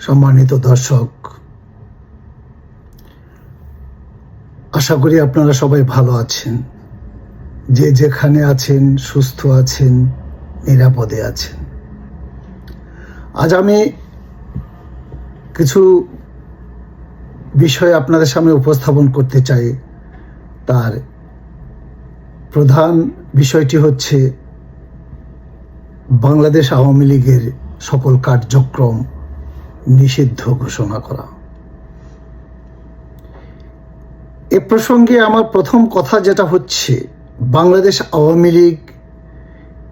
সম্মানিত দর্শক, আশা করি আপনারা সবাই ভালো আছেন। যে যেখানে আছেন, সুস্থ আছেন, নিরাপদে আছেন। আজ আমি কিছু বিষয় আপনাদের সামনে উপস্থাপন করতে চাই। তার প্রধান বিষয়টি হচ্ছে বাংলাদেশ আওয়ামী লীগের সকল কার্যক্রম নিষিদ্ধ ঘোষণা করা। এ প্রসঙ্গে আমার প্রথম কথা যেটা হচ্ছে, বাংলাদেশ আওয়ামী লীগ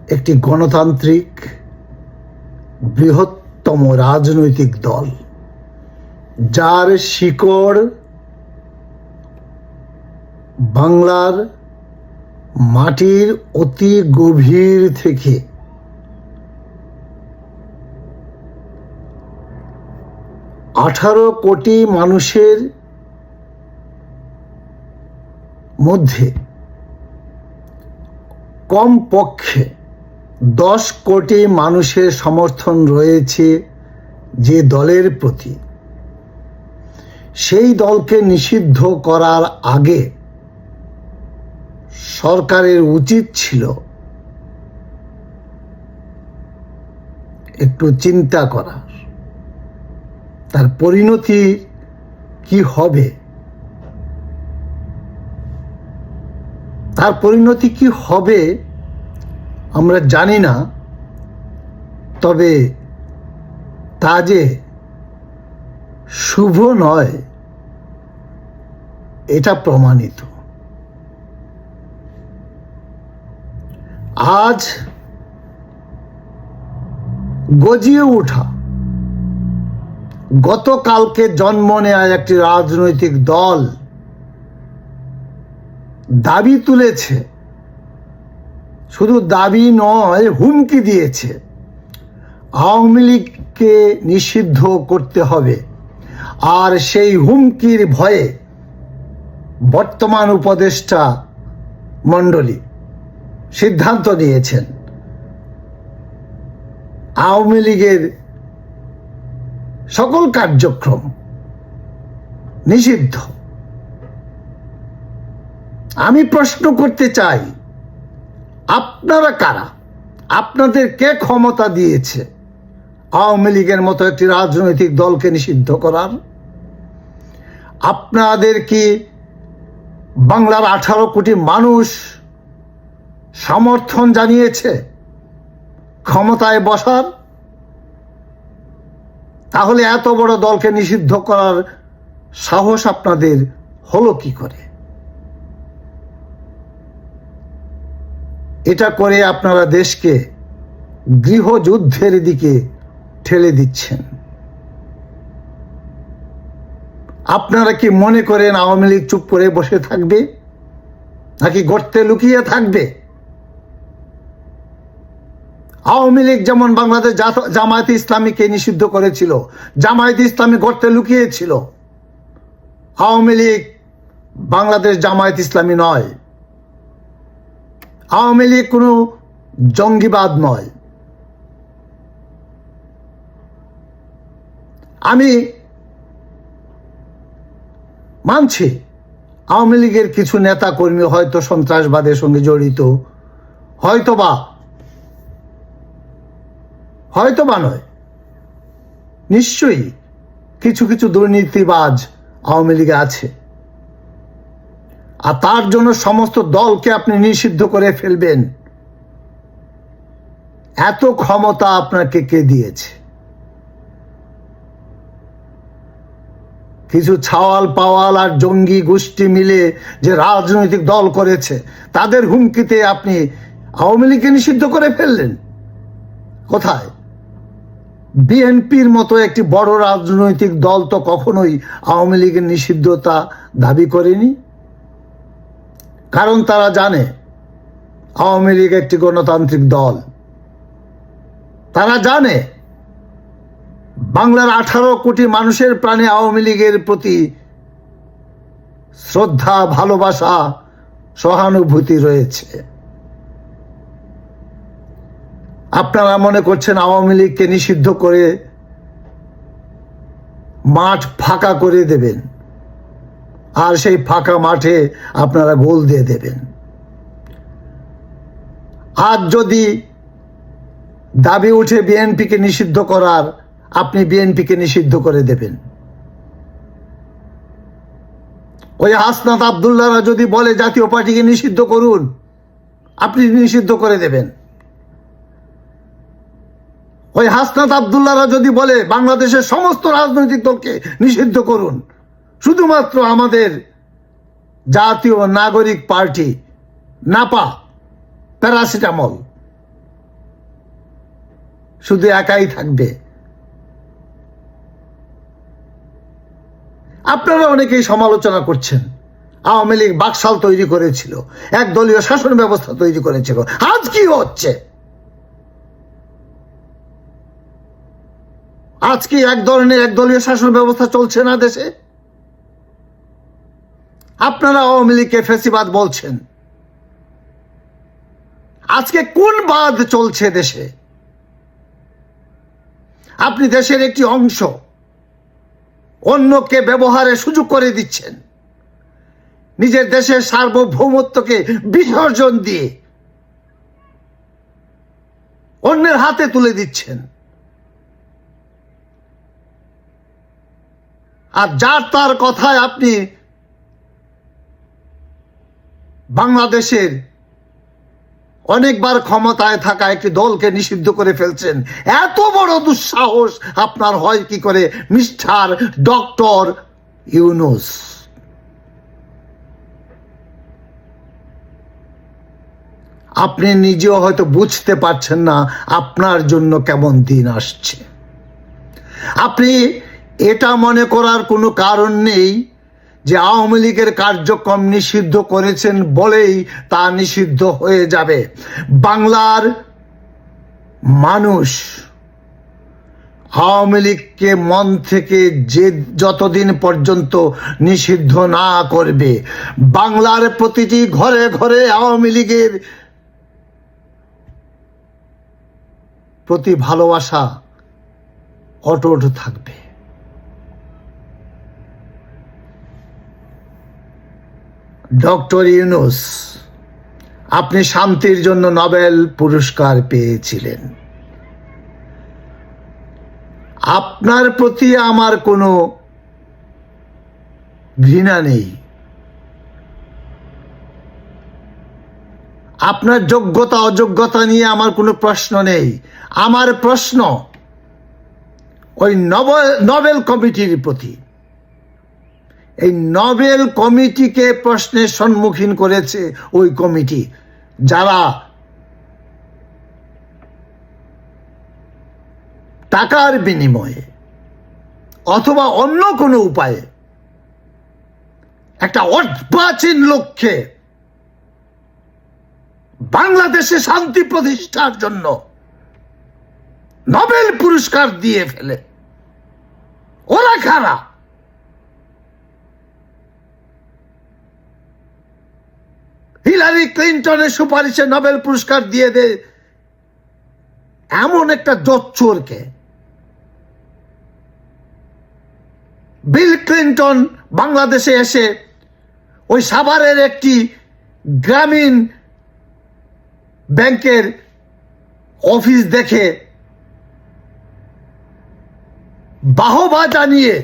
একটি গণতান্ত্রিক বৃহত্তম রাজনৈতিক দল, যার শিকড় বাংলার মাটির অতি গভীর থেকে আঠারো কোটি মানুষের মধ্যে কমপক্ষে দশ কোটি মানুষের সমর্থন রয়েছে যে দলের প্রতি। সেই দলকে নিষিদ্ধ করার আগে সরকারের উচিত ছিল একটু চিন্তা করার তার পরিণতি কি হবে? তার পরিণতি কি হবে আমরা জানি না, তবে তা যে শুভ নয়, এটা প্রমাণিত। আজ গজিয়ে ওঠা গতকালকে জন্ম নেওয়া একটি রাজনৈতিক দল দাবি তুলেছে। শুধু দাবি নয়, হুমকি দিয়েছে। আওয়ামী লীগকে নিষিদ্ধ করতে হবে। আর সেই হুমকির ভয়ে বর্তমান উপদেষ্টা মণ্ডলী সিদ্ধান্ত নিয়েছেন। আওয়ামী লীগের সকল কার্যক্রম নিষিদ্ধ। আমি প্রশ্ন করতে চাই, আপনারা কারা? আপনাদের কে ক্ষমতা দিয়েছে? আওয়ামী লীগের মতো একটি রাজনৈতিক দলকে নিষিদ্ধ করার? আপনাদের কি বাংলার আঠারো কোটি মানুষ সমর্থন জানিয়েছে ক্ষমতায় বসার? তাহলে এত বড় দলকে নিষিদ্ধ করার সাহস আপনাদের হলো কি করে? এটা করে আপনারা দেশকে গৃহযুদ্ধের দিকে ঠেলে দিচ্ছেন। আপনারা কি মনে করেন আওয়ামী লীগ চুপ করে বসে থাকবে? নাকি গর্তে লুকিয়ে থাকবে? আওয়ামী লীগ যেমন বাংলাদেশ জামায়াতে ইসলামীকে নিষিদ্ধ করেছিল, জামায়াতে ইসলামী গর্তে লুকিয়েছিল, আওয়ামী লীগ বাংলাদেশ জামায়াত ইসলামী নয়। আওয়ামী লীগ কোনো জঙ্গিবাদ নয়। আমি মানছি আওয়ামী লীগের কিছু নেতা কর্মী হয়তো সন্ত্রাসবাদের সঙ্গে জড়িত হয়তো বা হয়তো বা নয়। নিশ্চয়ই কিছু কিছু দুর্নীতিবাজ আওয়ামী লীগে আছে। আর তার জন্য সমস্ত দলকে আপনি নিষিদ্ধ করে ফেলবেন। এত ক্ষমতা আপনাকে কে দিয়েছে? কিছু ছাওয়াল পাওয়াল আর জঙ্গি গোষ্ঠী মিলে যে রাজনৈতিক দল করেছে, তাদের হুমকিতে আপনি আওয়ামী লীগকে নিষিদ্ধ করে ফেললেন। কোথায়? বিএনপির মতো একটি বড় রাজনৈতিক দল তো কখনোই আওয়ামী লীগের নিষিদ্ধতা দাবি করেনি। কারণ তারা জানে, আওয়ামী লীগ একটি গণতান্ত্রিক দল। তারা জানে, বাংলার আঠারো কোটি মানুষের প্রাণে আওয়ামী লীগের প্রতি শ্রদ্ধা, ভালোবাসা, সহানুভূতি রয়েছে। আপনারা মনে করছেন আওয়ামী লীগকে নিষিদ্ধ করে মাঠ ফাঁকা করে দেবেন? আর সেই ফাঁকা মাঠে আপনারা গোল দিয়ে দেবেন। আজ যদি দাবি উঠে বিএনপিকে নিষিদ্ধ করার, আপনি বিএনপিকে নিষিদ্ধ করে দেবেন। ওই হাসনাত আবদুল্লাহরা যদি বলে জাতীয় পার্টিকে নিষিদ্ধ করুন, আপনি নিষিদ্ধ করে দেবেন। ওই হাসনাত আবদুল্লাহরা যদি বলে, বাংলাদেশের সমস্ত রাজনৈতিক দলকে নিষিদ্ধ করুন, শুধুমাত্র আমাদের জাতীয় নাগরিক পার্টি, নাপা, প্যারাসিটামল, শুধু একাই থাকবে। আপনারা অনেকেই সমালোচনা করছেন। আওয়ামী লীগ বাকশাল তৈরি করেছিল, একদলীয় শাসন ব্যবস্থা তৈরি করেছিল। আজ কি হচ্ছে? আজ কি এক ধরনের একদলীয় শাসন ব্যবস্থা চলছে না দেশে? আপনারা আওয়ামী লীগকে ফেসিবাদ বলছেন। আজকে কোন বাদ চলছে দেশে? আপনি দেশের একটি অংশ অন্যকে ব্যবহারের সুযোগ করে দিচ্ছেন। নিজের দেশের সার্বভৌমত্বকে বিসর্জন দিয়ে অন্যের হাতে তুলে দিচ্ছেন। আর যার তার কথায় আপনি বাংলাদেশের অনেকবার ক্ষমতায় থাকা একটি দলকে নিষিদ্ধ করে ফেলছেন। এত বড় দুঃসাহস আপনার হয় কি করে? Mister doctor Yunus. আপনি নিজেও হয়তো বুঝতে পারছেন না আপনার জন্য কেমন দিন আসছে। আপনি এটা মনে করার কোনো কারণ নেই যে আওয়ামী লীগের কার্যক্রম নিষিদ্ধ করেছেন বলেই তা নিষিদ্ধ হয়ে যাবে। বাংলার মানুষ আওয়ামী লীগকে মন থেকে যে যতদিন পর্যন্ত নিষিদ্ধ না করবে, বাংলার প্রতিটি ঘরে ঘরে আওয়ামী লীগের প্রতি ভালোবাসা অটুট থাকবে। ডক্টর ইউনুস, আপনি শান্তির জন্য নোবেল পুরস্কার পেয়েছিলেন। আপনার প্রতি আমার কোনো ঘৃণা নেই। আপনার যোগ্যতা, অযোগ্যতা নিয়ে আমার কোনো প্রশ্ন নেই। আমার প্রশ্ন, ওই নবেল, নোবেল কমিটির প্রতি। এই নোবেল কমিটিকে প্রশ্নের সম্মুখীন করেছে ওই কমিটি যারা টাকার বিনিময়ে অথবা অন্য কোনো উপায়ে একটা অর্বাচীন লক্ষ্যে বাংলাদেশে শান্তি প্রতিষ্ঠার জন্য নোবেল পুরস্কার দিয়ে ফেলে। ওরা খারাপ হিলারি ক্লিন্টনের সুপারিশে নোবেল পুরস্কার দিয়ে দে এমন একটা জচ্চোরকে। বিল ক্লিন্টন বাংলাদেশে এসে ওই সাভারের একটি গ্রামীণ ব্যাংকের অফিস দেখে বাহবা জানিয়ে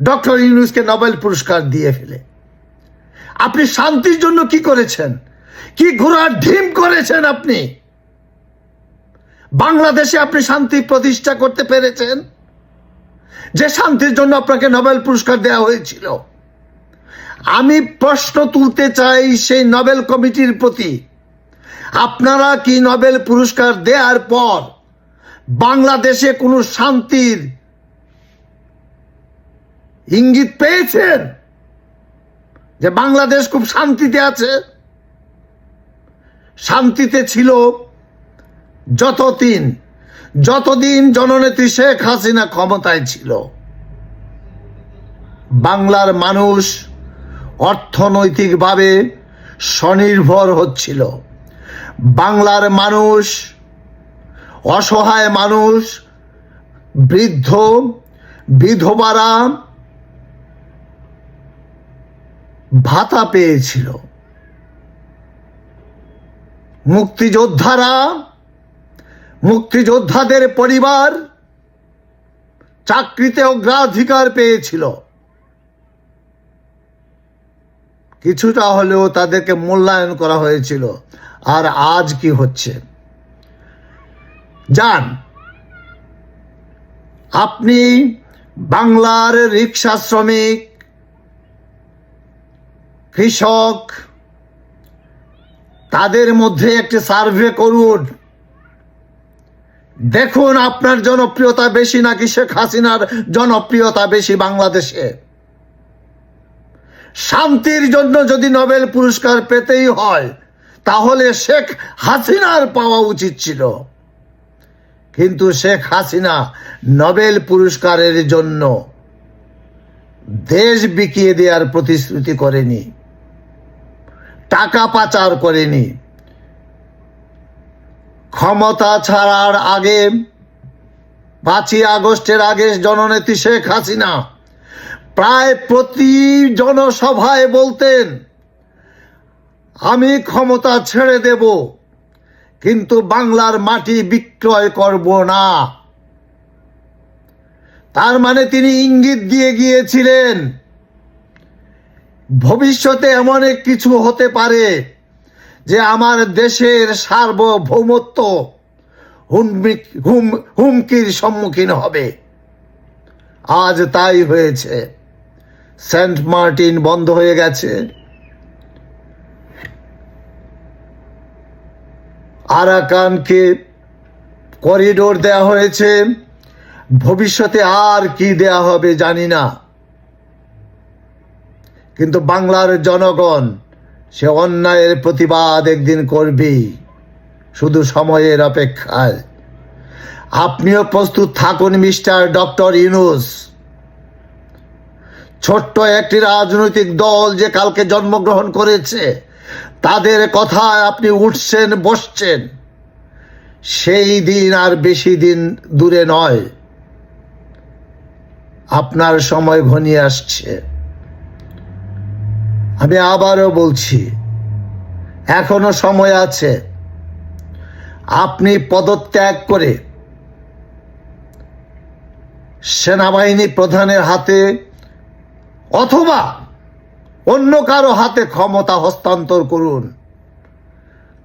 ডক্টর ইউনুসকে নোবেল পুরস্কার দিয়ে ফেলে। আপনি শান্তির জন্য কি করেছেন? কি ঘোড়ার ঢিম করেছেন আপনি? বাংলাদেশে আপনি শান্তি প্রতিষ্ঠা করতে পেরেছেন? যে শান্তির জন্য আপনাকে নোবেল পুরস্কার দেওয়া হয়েছিল। আমি প্রশ্ন তুলতে চাই সেই নোবেল কমিটির প্রতি, আপনারা কি নোবেল পুরস্কার দেওয়ার পর বাংলাদেশে কোনো শান্তির ইঙ্গিত পেয়েছেন? যে বাংলাদেশ খুব শান্তিতে আছে। শান্তিতে ছিল যতদিন যতদিন জননেত্রী শেখ হাসিনা ক্ষমতায় ছিল। বাংলার মানুষ অর্থনৈতিকভাবে স্বনির্ভর হচ্ছিল। বাংলার মানুষ, অসহায় মানুষ, বৃদ্ধ, বিধবারা ভাতা পেয়েছিল। মুক্তিযোদ্ধারা, মুক্তিযোদ্ধাদের পরিবার চাকরিতে অগ্রাধিকার পেয়েছিল। কিছুটা হলেও তাদেরকে মূল্যায়ন করা হয়েছিল। আর আজ কি হচ্ছে? যান, আপনি বাংলার রিক্সা শ্রমিক কৃষক, তাদের মধ্যে একটি সার্ভে করুন। দেখুন আপনার জনপ্রিয়তা বেশি নাকি শেখ হাসিনার জনপ্রিয়তা বেশি বাংলাদেশে। শান্তির জন্য যদি নোবেল পুরস্কার পেতেই হয়, তাহলে শেখ হাসিনার পাওয়া উচিত ছিল। কিন্তু শেখ হাসিনা নোবেল পুরস্কারের জন্য দেশ বিকিয়ে দেওয়ার প্রতিশ্রুতি করেনি। টাকা পাচার করেনি। ক্ষমতা ছাড়ার আগে পাঁচই আগস্টের আগে জননেত্রী শেখ হাসিনা প্রায় প্রতি জনসভায় বলতেন, আমি ক্ষমতা ছেড়ে দেব, কিন্তু বাংলার মাটি বিক্রয় করব না। তার মানে তিনি ইঙ্গিত দিয়ে গিয়েছিলেন ভবিষ্যতে এমন কিছু হতে পারে যে আমার দেশের সার্বভৌমত্ব হুমকি- হুম- হুমকির সম্মুখীন হবে। আজ তাই হয়েছে। সেন্ট মার্টিন বন্ধ হয়ে গেছে। আরাকানকে করিডোর দেয়া হয়েছে। ভবিষ্যতে আর কি দেয়া হবে জানি না। কিন্তু বাংলার জনগণ, সে অন্যায়ের প্রতিবাদ একদিন করবেই, শুধু সময়ের অপেক্ষায়। আপনিও প্রস্তুত থাকুন, মিস্টার ডক্টর ইউনুস। ছোট্ট একটি রাজনৈতিক দল যে কালকে জন্মগ্রহণ করেছে, তাদের কথায় আপনি উঠছেন, বসছেন। সেই দিন আর বেশি দিন দূরে নয়। আপনার সময় ঘনিয়ে আসছে। আমি আবারও বলছি, এখনও সময় আছে। আপনি পদত্যাগ করে সেনাবাহিনী প্রধানের হাতে অথবা অন্য কারও হাতে ক্ষমতা হস্তান্তর করুন।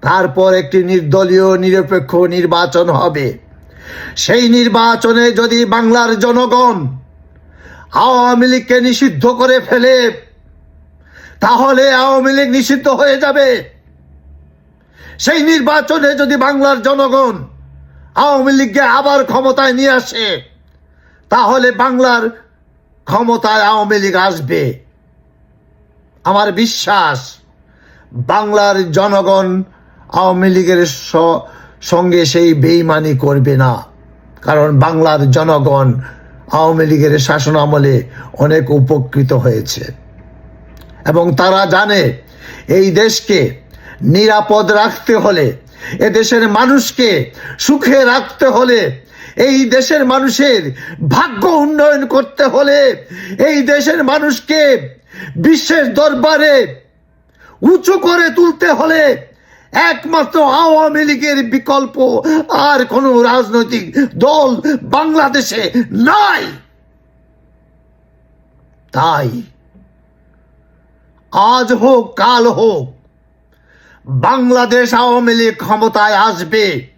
তারপর একটি নির্দলীয়, নিরপেক্ষ নির্বাচন হবে। সেই নির্বাচনে যদি বাংলার জনগণ আওয়ামী লীগকে নিষিদ্ধ করে ফেলে তাহলে আওয়ামী লীগ নিষিদ্ধ হয়ে যাবে। সেই নির্বাচনে যদি বাংলার জনগণ আওয়ামী লীগকে আবার ক্ষমতায় নিয়ে আসে, তাহলে বাংলার ক্ষমতায় আওয়ামী লীগ আসবে। আমার বিশ্বাস, বাংলার জনগণ আওয়ামী লীগের সঙ্গে সেই বেইমানি করবে না। কারণ বাংলার জনগণ আওয়ামী লীগের শাসন আমলে অনেক উপকৃত হয়েছে। এবং তারা জানে, এই দেশকে নিরাপদ রাখতে হলে, এ দেশের মানুষকে সুখে রাখতে হলে, এই দেশের মানুষের ভাগ্য উন্নয়ন করতে হলে, এই দেশের মানুষকে বিশ্বের দরবারে উঁচু করে তুলতে হলে, একমাত্র আওয়ামী লীগের বিকল্প আর কোনো রাজনৈতিক দল বাংলাদেশে নাই। তাই আজ হোক, কাল হোক, বাংলাদেশ আওয়ামী লীগ ক্ষমতায় আসবে।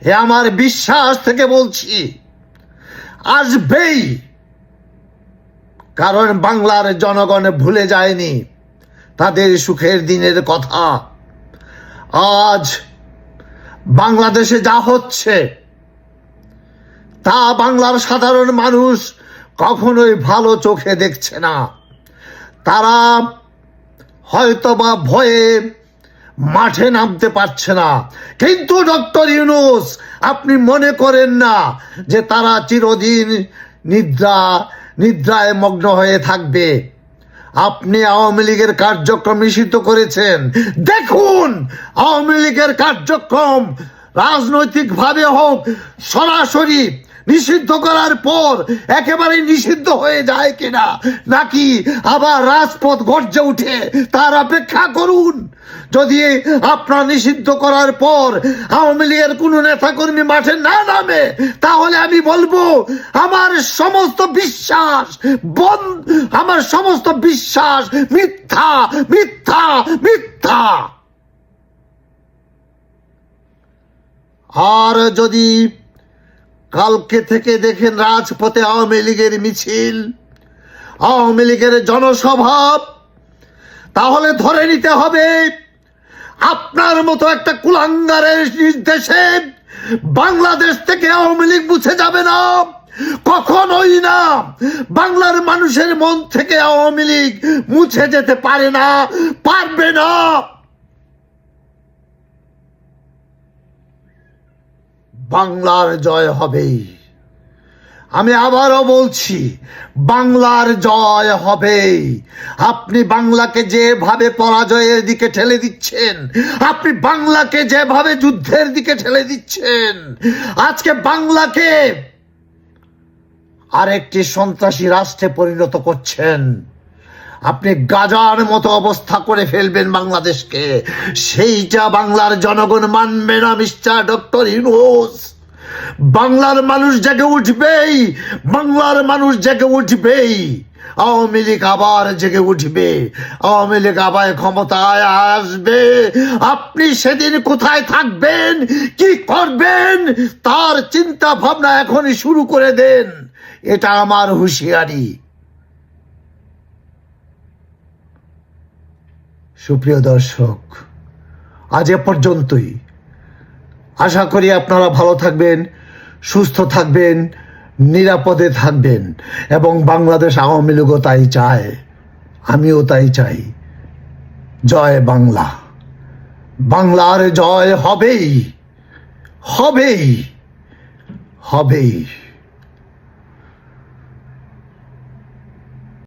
এ আমার বিশ্বাস থেকে বলছি, আসবেই। কারণ বাংলার জনগণ ভুলে যায়নি তাদের সুখের দিনের কথা। আজ বাংলাদেশে যা হচ্ছে, তা বাংলার সাধারণ মানুষ কখনোই ভালো চোখে দেখছে না। তারা হয়তোবা ভয়ে মাঠে নামতে পারছে না। কিন্তু ডক্টর ইউনুস, আপনি মনে করেন না যে তারা চিরদিন নিদ্রা, নিদ্রায় মগ্ন হয়ে থাকবে? আপনি আওয়ামী লীগের কার্যক্রম নিষিদ্ধ করেছেন। দেখুন, আওয়ামী লীগের কার্যক্রম রাজনৈতিকভাবে হোক, সরাসরি নিষিদ্ধ করার পর একেবারে নিষিদ্ধ হয়ে যায় কিনা? নাকি আবার রাজপথ গর্জে উঠে তার অপেক্ষা করুন? যদি আপনার নিষিদ্ধ করার পর আওয়ামী লীগের কোনো নেতাকর্মী মাঠে না নামে, তাহলে আমি বলব, আমার সমস্ত বিশ্বাস আমার সমস্ত বিশ্বাস মিথ্যা মিথ্যা মিথ্যা। আর যদি কালকে থেকে দেখেন রাজপথে আওয়ামী লীগের মিছিল, আওয়ামী লীগের জনসভা। তাহলে ধরে নিতে হবে, আপনার মতো একটা কুলাঙ্গারের নির্দেশে বাংলাদেশ থেকে আওয়ামী লীগ মুছে যাবে না। কখনোই না। বাংলার মানুষের মন থেকে আওয়ামী লীগ মুছে যেতে পারে না, পারবে না। বাংলার জয় হবেই আমি আবারও বলছি, বাংলার জয় হবেই আপনি বাংলাকে যেভাবে পরাজয়ের দিকে ঠেলে দিচ্ছেন, আপনি বাংলাকে যেভাবে যুদ্ধের দিকে ঠেলে দিচ্ছেন, আজকে বাংলাকে আরেকটি সন্ত্রাসী রাষ্ট্রে পরিণত করছেন। আপনি গাজার মতো অবস্থা করে ফেলবেন বাংলাদেশকে। সেইটা বাংলার জনগণ মানবে না, মিস্টার ডক্টর ইউনুস। বাংলার মানুষ জেগে উঠবেই, বাংলার মানুষ জেগে উঠবেই। আওয়ামী লীগ আবার জেগে উঠবে, আওয়ামী লীগ আবার ক্ষমতায় আসবে। আপনি সেদিন কোথায় থাকবেন, কি করবেন, তার চিন্তা ভাবনা এখনই শুরু করে দেন। এটা আমার হুঁশিয়ারি। সুপ্রিয় দর্শক, আজ এ পর্যন্তই। আশা করি আপনারা ভালো থাকবেন, সুস্থ থাকবেন, নিরাপদে থাকবেন এবং বাংলাদেশ আওয়ামী লীগও তাই চায়, আমিও তাই চাই। জয় বাংলা। বাংলার জয় হবেই হবেই হবেই।